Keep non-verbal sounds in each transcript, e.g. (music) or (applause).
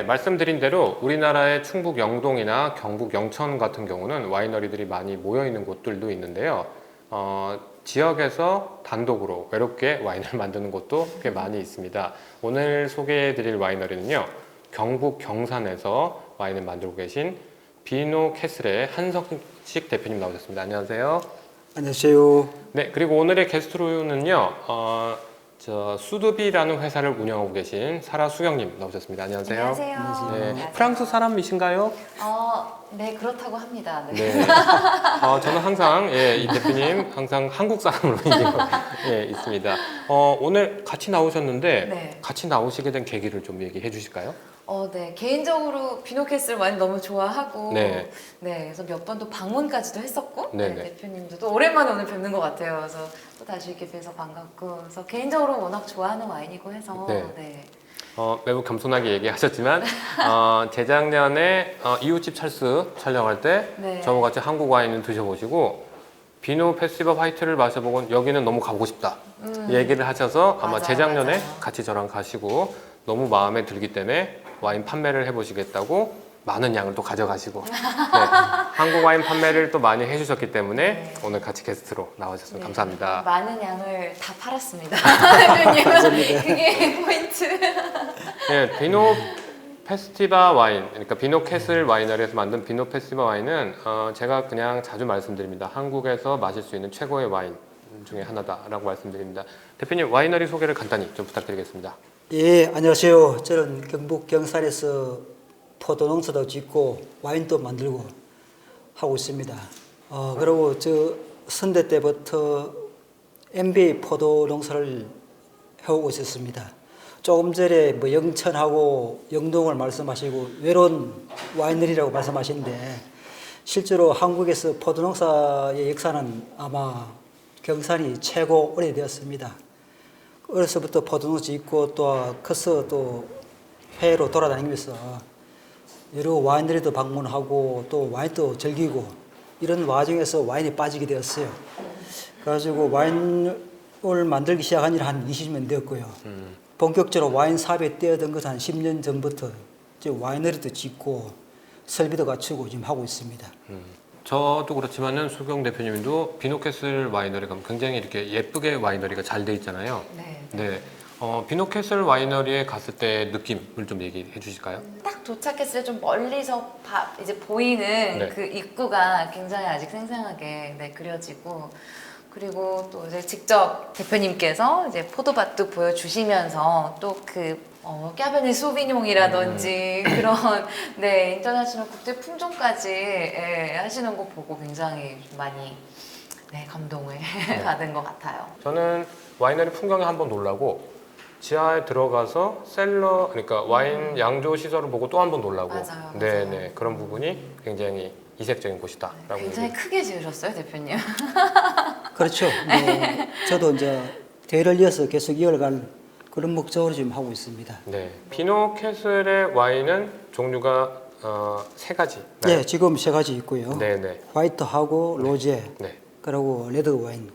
네, 말씀드린 대로 우리나라의 충북 영동이나 경북 영천 같은 경우는 와이너리들이 많이 모여 있는 곳들도 있는데요. 어, 지역에서 단독으로 외롭게 와인을 (laughs) 만드는 곳도 꽤 많이 있습니다. 오늘 소개해 드릴 와이너리는요, 경북 경산에서 와인을 만들고 계신 비노 캐슬의 한성식 대표님 나오셨습니다. 안녕하세요. 안녕하세요. 네, 그리고 오늘의 게스트로는요, 어, 저 수드비라는 회사를 운영하고 계신 사라 수경님 나오셨습니다. 안녕하세요. 안녕하세요. 네, 안녕하세요. 프랑스 사람이신가요? 어, 네 그렇다고 합니다. 네. 네. 어, 저는 항상 예, 이 대표님 항상 한국 사람으로 (laughs) 예, 있습니다. 어, 오늘 같이 나오셨는데 네. 같이 나오시게 된 계기를 좀 얘기해 주실까요? 어, 네. 개인적으로 비노캐슬 와인 너무 좋아하고 네. 네. 그래서 몇 번 또 방문까지도 했었고 네, 네, 네. 대표님도 또 오랜만에 오늘 뵙는 것 같아요. 그래서 또 다시 이렇게 뵈서 반갑고 그래서 개인적으로 워낙 좋아하는 와인이고 해서 네. 네. 어, 매우 겸손하게 얘기하셨지만 어, 재작년에 어, 이웃집 찰스 촬영할 때 네. 저와 같이 한국 와인을 드셔보시고 비노 페스티벌 화이트를 마셔보고 여기는 너무 가보고 싶다 음. 얘기를 하셔서 아마 맞아요, 재작년에 맞아요. 같이 저랑 가시고 너무 마음에 들기 때문에 와인 판매를 해보시겠다고 많은 양을 또 가져가시고 네, (laughs) 한국 와인 판매를 또 많이 해주셨기 때문에 네. 오늘 같이 게스트로 나와주셔서 네. 감사합니다. 많은 양을 다 팔았습니다. (laughs) 대표님. 그게 포인트. 네, 비노 페스티바 와인, 그러니까 비노 캐슬 와이너리에서 만든 비노 페스티바 와인은 어, 제가 그냥 자주 말씀드립니다. 한국에서 마실 수 있는 최고의 와인 중에 하나다라고 말씀드립니다. 대표님 와이너리 소개를 간단히 좀 부탁드리겠습니다. 예, 안녕하세요. 저는 경북 경산에서 포도 농사도 짓고 와인도 만들고 하고 있습니다. 어, 그리고 저 선대 때부터 MBA 포도 농사를 해오고 있었습니다. 조금 전에 뭐 영천하고 영동을 말씀하시고 외로운 와이너리라고 말씀하시는데 실제로 한국에서 포도 농사의 역사는 아마 경산이 최고 오래되었습니다. 어려서부터 포도농사 짓고 또 커서 또 해외로 돌아다니면서 여러 와인들에도 방문하고 또 와인도 즐기고 이런 와중에서 와인에 빠지게 되었어요. 그래가지고 와인을 만들기 시작한 지는 한 20년 되었고요. 본격적으로 와인 사업에 뛰어든 것은 한 10년 전부터 이제 와이너리도 짓고 설비도 갖추고 지금 하고 있습니다. 저도 그렇지만은 수경 대표님도 비노캐슬 와이너리 가면 굉장히 이렇게 예쁘게 와이너리가 잘 돼 있잖아요. 네. 네, 어, 비노캐슬 와이너리에 갔을 때 느낌을 좀 얘기해 주실까요? 딱 도착했을 때 좀 멀리서 바, 이제 보이는 네. 그 입구가 굉장히 아직 생생하게 네, 그려지고 그리고 또 이제 직접 대표님께서 이제 포도밭도 보여주시면서 또 그 어, 까베네 소비뇽이라든지 음. 그런 네 인터내셔널 국제 품종까지 예, 하시는 거 보고 굉장히 좀 많이 네 감동을 (laughs) 받은 것 같아요. 저는 와이너리 풍경에 한번 놀라고 지하에 들어가서 셀러 그러니까 와인 양조 시설을 보고 또 한번 놀라고 맞아요, 네, 맞아요. 네 그런 부분이 굉장히 이색적인 곳이다라고 굉장히 얘기- 크게 지으셨어요, 대표님. 그렇죠. (laughs) 뭐 저도 이제 대를 이어서 계속 이어갈 그런 목적으로 지금 하고 있습니다. 네 비노캐슬의 와인은 종류가 어, 세 가지 네, 지금 세 가지 있고요. 네, 네, 화이트하고 로제, 네, 그리고 레드 와인.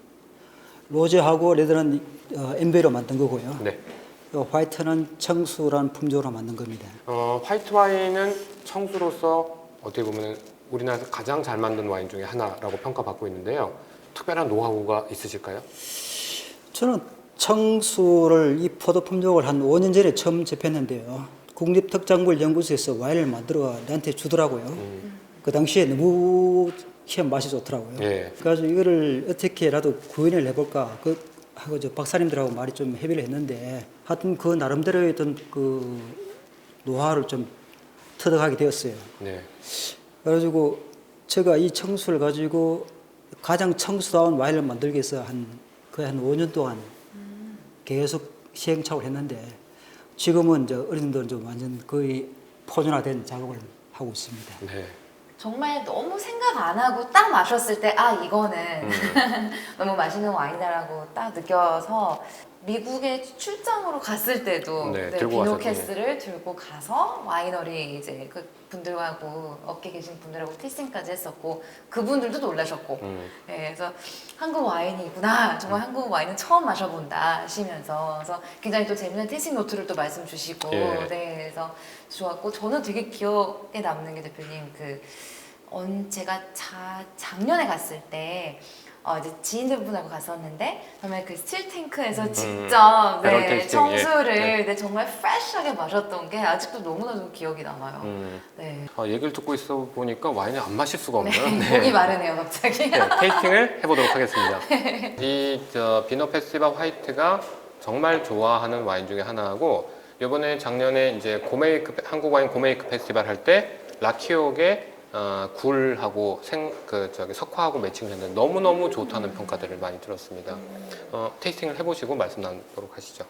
로제하고 레드는 어, 엠베로 만든 거고요. 네. 요 화이트는 청수라는 품종으로 만든 겁니다. 어, 화이트 와인은 청수로서 어떻게 보면 우리나라에서 가장 잘 만든 와인 중에 하나라고 평가받고 있는데요. 특별한 노하우가 있으실까요? 저는 청수를 이 포도 품종을 한 5년 전에 처음 접했는데요. 국립특장물 연구소에서 와인을 만들어 나한테 주더라고요. 그 당시에 너무 시험 맛이 좋더라고요. 예. 그래가지고 이거를 어떻게라도 구현을 해볼까 그 하고 저 박사님들하고 말이 좀 협의를 했는데 하여튼 그 나름대로의 어떤 그 노하우를 좀 터득하게 되었어요. 네, 그래가지고 제가 이 청수를 가지고 가장 청수다운 와인을 만들기 위해서 한 거의 한 5년 동안 계속 시행착오를 했는데 지금은 이제 어른들은 좀 완전 거의 포준화된 작업을 하고 있습니다. 네. 정말 너무 생각 안 하고 딱 마셨을 때 아 이거는 음. (laughs) 너무 맛있는 와인이다라고 딱 느껴서 미국에 출장으로 갔을 때도 네, 네, 들고 가서, 비노캐스를 들고 가서 와이너리 이제 그 분들하고 업계 계신 분들하고 테스팅까지 했었고 그분들도 놀라셨고. 음. 네, 그래서 한국 와인이구나. 정말 한국 와인은 처음 마셔본다 하시면서. 그래서 굉장히 또 재밌는 테스팅 노트를 또 말씀 주시고. 예. 네, 그래서 좋았고 저는 되게 기억에 남는 게 대표님 그 언, 제가 자, 작년에 갔을 때 어, 이제 지인들분하고 갔었는데 정말 그 스틸 탱크에서 직접 배럴 네, 예. 청수를 네. 네, 정말 프레시하게 마셨던 게 아직도 너무나도 기억이 남아요. 음. 네. 아, 얘기를 듣고 있어 보니까 와인을 안 마실 수가 없네요. 네. 목이 마르네요, 갑자기. 네, (laughs) 테이스팅을 해보도록 하겠습니다. 이 저, 비너 페스티벌 화이트가 정말 좋아하는 와인 중에 하나고 이번에 작년에 이제 고메이크 한국 와인 고메이크 페스티벌 할 때 라키옥의 어, 굴하고 생 그 저기 석화하고 매칭을 했는데 너무 너무 좋다는 평가들을 많이 들었습니다. 어, 테이스팅을 해보시고 말씀 나누도록 하시죠.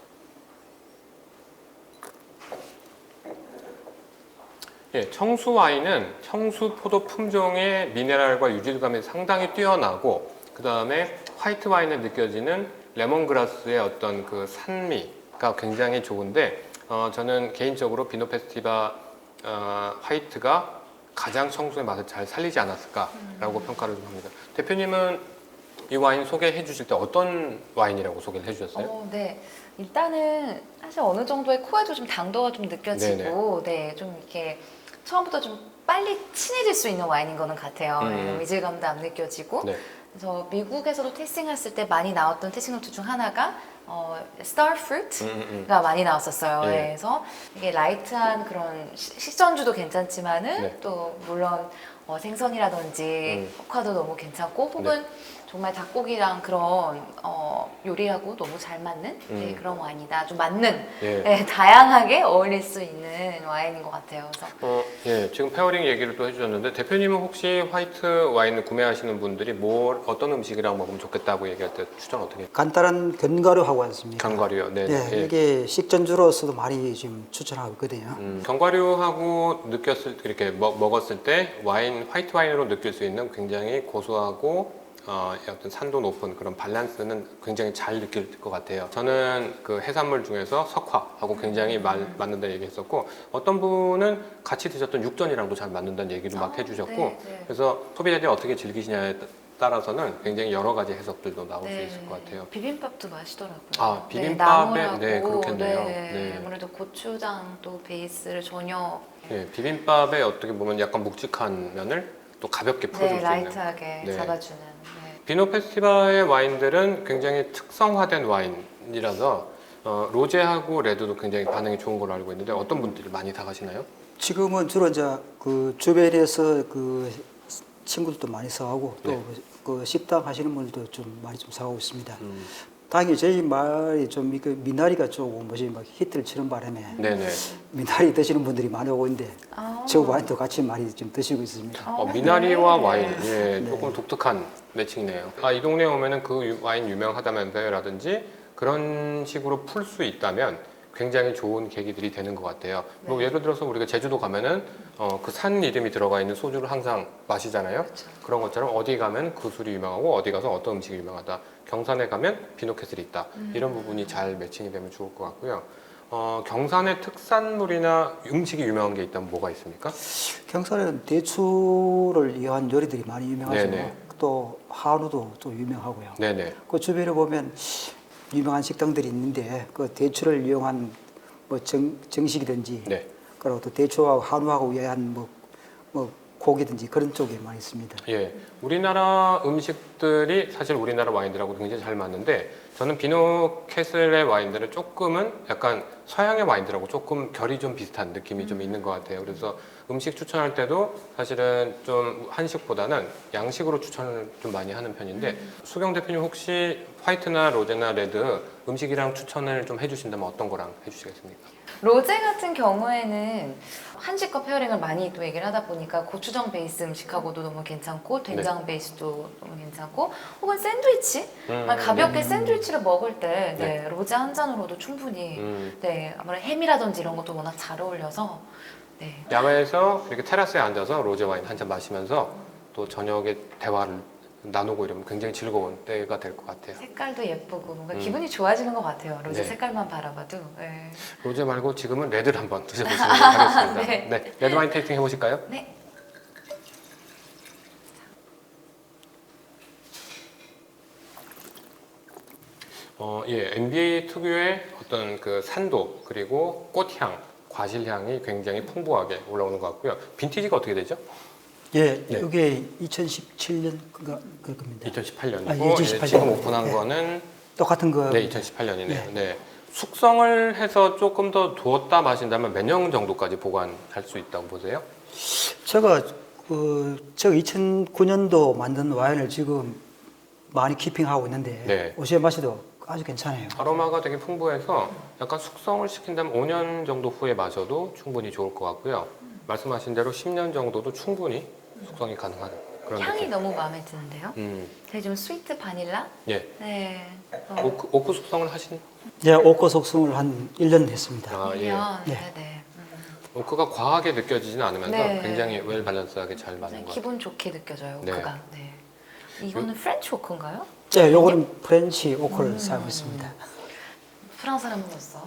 예, 청수 와인은 청수 포도 품종의 미네랄과 유질감이 상당히 뛰어나고 그 다음에 화이트 와인에 느껴지는 레몬그라스의 어떤 그 산미가 굉장히 좋은데 어, 저는 개인적으로 비노 페스티바 어, 화이트가 가장 청수의 맛을 잘 살리지 않았을까라고 평가를 좀 합니다. 대표님은 이 와인 소개해 주실 때 어떤 와인이라고 소개를 해 주셨어요? 어, 네. 일단은 사실 어느 정도의 코에도 좀 당도가 좀 느껴지고, 네, 좀 이렇게 처음부터 좀 빨리 친해질 수 있는 와인인 거는 같아요. 음. 네, 이질감도 안 느껴지고. 네. 그래서 미국에서도 테스팅했을 때 많이 나왔던 테스팅 노트 중 하나가 어, star fruit. 음, 음, 음. 가 많이 나왔었어요. 예. 네, 그래서 이게 라이트한 그런 시- 식전주도 괜찮지만은 네. 또 물론 어, 생선이라든지 음. 포카도 너무 괜찮고 혹은 정말 닭고기랑 그런 어, 요리하고 너무 잘 맞는 네, 음. 그런 와인이다. 좀 맞는 예. 네, 다양하게 어울릴 수 있는 와인인 것 같아요. 그래서 어, 예, 지금 페어링 얘기를 또 해주셨는데 대표님은 혹시 화이트 와인을 구매하시는 분들이 뭘 어떤 음식이랑 먹으면 좋겠다고 얘기할 때 추천 어떻게? 해요? 간단한 견과류 하고 왔습니다. 견과류요. 네. 네, 예. 이게 식전주로서도 많이 지금 추천하고 있거든요. 음, 견과류하고 느꼈을 이렇게 먹, 먹었을 때 와인 화이트 와인으로 느낄 수 있는 굉장히 고소하고 어, 어떤 산도 높은 그런 밸런스는 굉장히 잘 느낄 것 같아요. 저는 그 해산물 중에서 석화하고 굉장히 말- 맞는다는 얘기했었고 어떤 분은 같이 드셨던 육전이랑도 잘 맞는다는 얘기도 막 아, 해주셨고 네, 네. 그래서 소비자들이 어떻게 즐기시냐에 따- 따라서는 굉장히 여러 가지 해석들도 나올 수 있을 것 같아요. 비빔밥도 맛있더라고요. 아, 비빔밥에- 나물하고, 네, 그렇겠네요. 네, 네. 아무래도 고추장도 베이스를 전혀 예, 비빔밥에 어떻게 보면 약간 묵직한 면을 또 가볍게 풀어줄 네, 수 있는 라이트하게 네. 잡아주는. 네. 비노 페스티벌의 와인들은 굉장히 특성화된 와인이라서 어, 로제하고 레드도 굉장히 반응이 좋은 걸로 알고 있는데 어떤 분들이 많이 사가시나요? 지금은 주로 이제 그 주변에서 그 친구들도 많이 사가고 또 네. 그 식당 하시는 분들도 좀 많이 좀 사가고 있습니다. 음, 당연히 저희 말이 좀 미나리가 조금 뭐지 막 히트를 치는 바람에 네네. 미나리 드시는 분들이 많이 오고 있는데 아. 저 와인도 같이 많이 좀 드시고 있습니다. 아, 어, 미나리와 네. 와인, 예, 조금 독특한 매칭이네요. 아, 이 동네에 오면은 그 유- 와인 유명하다면서요라든지 그런 식으로 풀 수 있다면 굉장히 좋은 계기들이 되는 것 같아요. 뭐 네. 예를 들어서 우리가 제주도 가면은 어, 그 산 이름이 들어가 있는 소주를 항상 마시잖아요. 그렇죠. 그런 것처럼 어디 가면 그 술이 유명하고 어디 가서 어떤 음식이 유명하다. 경산에 가면 비노켓을이 있다. 음. 이런 부분이 잘 매칭이 되면 좋을 것 같고요. 어, 경산의 특산물이나 음식이 유명한 게 있다면 뭐가 있습니까? 경산에는 대추를 이용한 요리들이 많이 유명하죠. 네네. 또 한우도 또 유명하고요. 네네. 그 주변에 보면 유명한 식당들이 있는데 그 대추를 이용한 뭐 정, 정식이든지 네. 그리고 또 대추하고 한우하고 위한 뭐, 뭐 고기든지 그런 쪽에 많이 있습니다. 예, 우리나라 음식들이 사실 우리나라 와인들하고 굉장히 잘 맞는데 저는 비노 캐슬의 와인들은 조금은 약간 서양의 와인들하고 조금 결이 좀 비슷한 느낌이 좀 있는 것 같아요. 그래서 음식 추천할 때도 사실은 좀 한식보다는 양식으로 추천을 좀 많이 하는 편인데 수경 대표님 혹시 화이트나 로제나 레드 음식이랑 추천을 좀 해주신다면 어떤 거랑 해주시겠습니까? 로제 같은 경우에는 한식과 페어링을 많이 또 얘기를 하다 보니까 고추장 베이스 음식하고도 너무 괜찮고 된장 베이스도 너무 괜찮고 혹은 샌드위치? 음, 가볍게 샌드위치를 먹을 때 네. 네, 로제 한 잔으로도 충분히 음, 네 아무래도 햄이라든지 이런 것도 워낙 잘 어울려서 네 야외에서 이렇게 테라스에 앉아서 로제 와인 한 잔 마시면서 또 저녁에 대화를 나누고 이러면 굉장히 즐거운 때가 될 것 같아요. 색깔도 예쁘고 뭔가 음. 기분이 좋아지는 것 같아요. 로제 네. 색깔만 바라봐도. 네. 로제 말고 지금은 레드를 한번 (laughs) 드셔보시도록 하겠습니다. 네. 네. 레드 와인 테이스팅 해보실까요? 네. 어, 예, NBA 특유의 어떤 그 산도 그리고 꽃향, 과실향이 굉장히 풍부하게 올라오는 것 같고요. 빈티지가 어떻게 되죠? 예, 네. 이게 2017년 그거 그럴 겁니다. 2018년이고 아, 2018 지금 년. 오픈한 네. 거는 똑같은 거. 네, 2018년이네요. 네. 네. 숙성을 해서 조금 더 두었다 마신다면 몇 년 정도까지 보관할 수 있다고 보세요? 제가 그 제가 2009년도 만든 와인을 지금 많이 키핑하고 있는데 네. 오시에 마시도 아주 괜찮아요. 아로마가 되게 풍부해서 약간 숙성을 시킨다면 5년 정도 후에 마셔도 충분히 좋을 것 같고요. 말씀하신 대로 10년 정도도 충분히 숙성이 가능한 그런 향이 느낌. 너무 마음에 드는데요. 음, 되게 좀 스위트 바닐라? 예. 네. 어, 오크, 오크 숙성을 하신? 네, 오코 속성을 한 1년 했습니다. 아, 예. 그러면 네. 네. 네. 음. 오크가 과하게 느껴지지는 않으면서 네. 굉장히 웰 밸런스하게 잘 맞는 굉장히 것 같아요. 기분 좋게 느껴져요. 네. 오크가. 네. 이거는 프렌치 오크인가요? 네, 요거는 프렌치 오코를 음. 사용했습니다 프랑스 사람으로서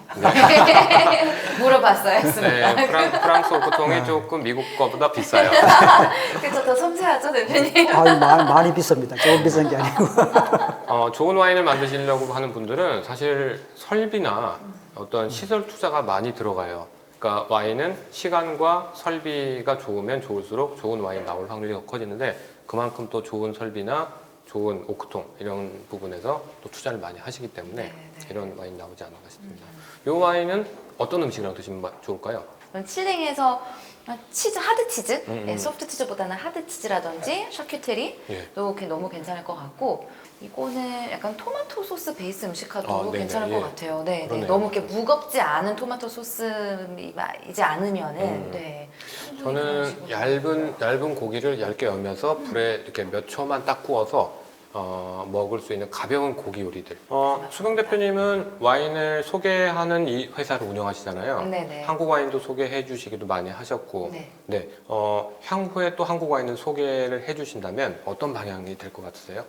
물어봤어야 했습니다. 네, (laughs) 프랑, 프랑스 오크 통이 조금 미국 거보다 비싸요. (laughs) 그래서 더 섬세하죠, 대표님? 아유, 많이, 많이 비쌉니다. 조금 비싼 게 아니고. 어, 좋은 와인을 만드시려고 하는 분들은 사실 설비나 어떤 시설 투자가 많이 들어가요. 그러니까 와인은 시간과 설비가 좋으면 좋을수록 좋은 와인 나올 확률이 더 커지는데 그만큼 또 좋은 설비나 좋은 오크통 이런 부분에서 또 투자를 많이 하시기 때문에 네, 네. 이런 와인 나오지 않을까 싶습니다. 이 와인은 어떤 음식이랑 드시면 마- 좋을까요? 칠링에서 치즈, 하드 치즈, 음, 예, 음. 소프트 치즈보다는 하드 치즈라든지 샤큐테리 예. 이렇게 너무 괜찮을 것 같고 이거는 약간 토마토 소스 베이스 음식화도 아, 네네, 괜찮을 예. 것 같아요. 네, 네. 그러네요. 너무 이렇게 무겁지 않은 토마토 소스이지 않으면은 음. 네. 저는 얇은 얇은 고기를 얇게 여면서 불에 이렇게 몇 초만 딱 구워서 어, 먹을 수 있는 가벼운 고기 요리들. 어, 수경 대표님은 와인을 소개하는 이 회사를 운영하시잖아요. 네네. 한국 와인도 소개해 주시기도 많이 하셨고, 네. 네, 어, 향후에 또 한국 와인을 소개를 해 주신다면 어떤 방향이 될 것 같으세요?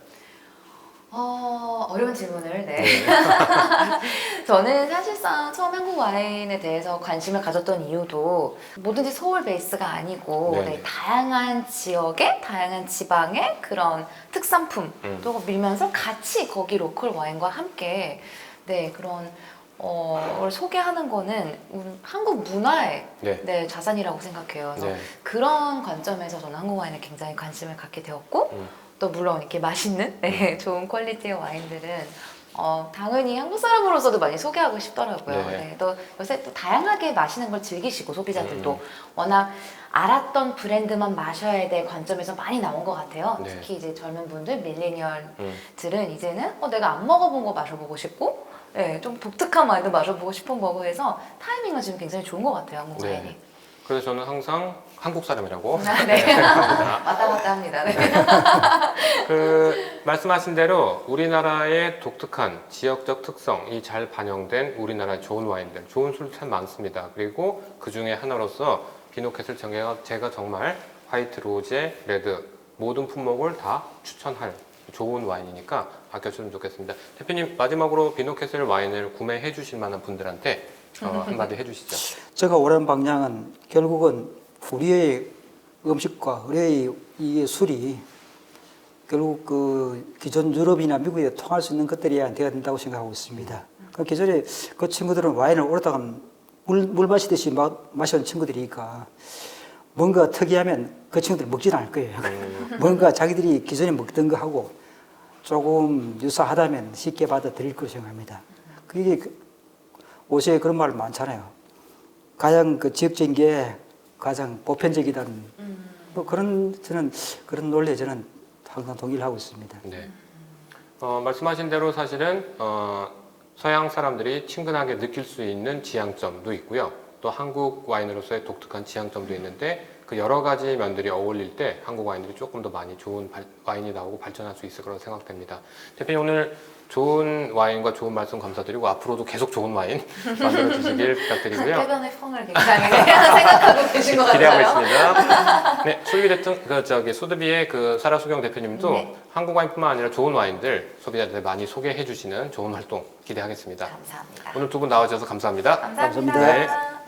어, 어려운 질문을, 네. (laughs) 저는 사실상 처음 한국 와인에 대해서 관심을 가졌던 이유도 뭐든지 서울 베이스가 아니고 네네. 네, 다양한 지역의 다양한 지방의 그런 특산품 음. 또 밀면서 같이 거기 로컬 와인과 함께 네 그런 어, 걸 소개하는 거는 한국 문화의 네. 네, 자산이라고 생각해요. 그래서 네. 그런 관점에서 저는 한국 와인에 굉장히 관심을 갖게 되었고 음. 또 물론 이렇게 맛있는 네, 좋은 퀄리티의 와인들은 어, 당연히 한국 사람으로서도 많이 소개하고 싶더라고요. 네. 네, 또 요새 또 다양하게 마시는 걸 즐기시고 소비자들도 음. 워낙 알았던 브랜드만 마셔야 될 관점에서 많이 나온 것 같아요. 네. 특히 이제 젊은 분들 밀레니얼들은 음. 이제는 어, 내가 안 먹어본 거 마셔보고 싶고 네, 좀 독특한 와인도 마셔보고 싶은 거고 해서 타이밍은 지금 굉장히 좋은 것 같아요. 한국 네. 와인이. 그래서 저는 항상 한국 사람이라고 아, 네. (laughs) 왔다 갔다 합니다. 네. (laughs) 그 말씀하신 대로 우리나라의 독특한 지역적 특성이 잘 반영된 우리나라의 좋은 와인들, 좋은 술참 많습니다. 그리고 그 중에 하나로서 비노켓을 정해가 제가 정말 화이트 로제, 레드 모든 품목을 다 추천할 좋은 와인이니까 아껴주면 좋겠습니다. 대표님 마지막으로 비노켓을 와인을 구매해 주실 만한 분들한테 어, (laughs) 한마디 해주시죠. 제가 원하는 방향은 결국은 우리의 음식과 우리의 이 술이 결국 그 기존 유럽이나 미국에 통할 수 있는 것들이야 돼야 된다고 생각하고 있습니다. 그 기존에 그 친구들은 와인을 오르다가 물, 물 마시듯이 마, 마시는 친구들이니까 뭔가 특이하면 그 친구들 먹지는 않을 거예요. 음, (laughs) 뭔가 자기들이 기존에 먹던 거 하고 조금 유사하다면 쉽게 받아들일 거라고 생각합니다. 그게 그- 옷에 그런 말 많잖아요. 가장 그 지역적인 게 가장 보편적이다는 뭐 그런 저는 그런 논리에 저는 항상 동의를 하고 있습니다. 네. 어, 말씀하신 대로 사실은 어, 서양 사람들이 친근하게 느낄 수 있는 지향점도 있고요. 또 한국 와인으로서의 독특한 지향점도 있는데 그 여러 가지 면들이 어울릴 때 한국 와인들이 조금 더 많이 좋은 발- 와인이 나오고 발전할 수 있을 거라고 생각됩니다. 대표님 오늘 좋은 와인과 좋은 말씀 감사드리고 앞으로도 계속 좋은 와인 (laughs) 만들어 주시길 부탁드리고요. 쾌변의 펑을 굉장히 (laughs) 생각하고 계신 것 기대하고 같아요. 있습니다. 네, 소비 대통 그 저기 소드비의 그 사라 수경 대표님도 네. 한국 와인뿐만 아니라 좋은 와인들 소비자들한테 많이 소개해 주시는 좋은 활동 기대하겠습니다. 감사합니다. 오늘 두 분 나와주셔서 감사합니다. 감사합니다. 감사합니다. 네.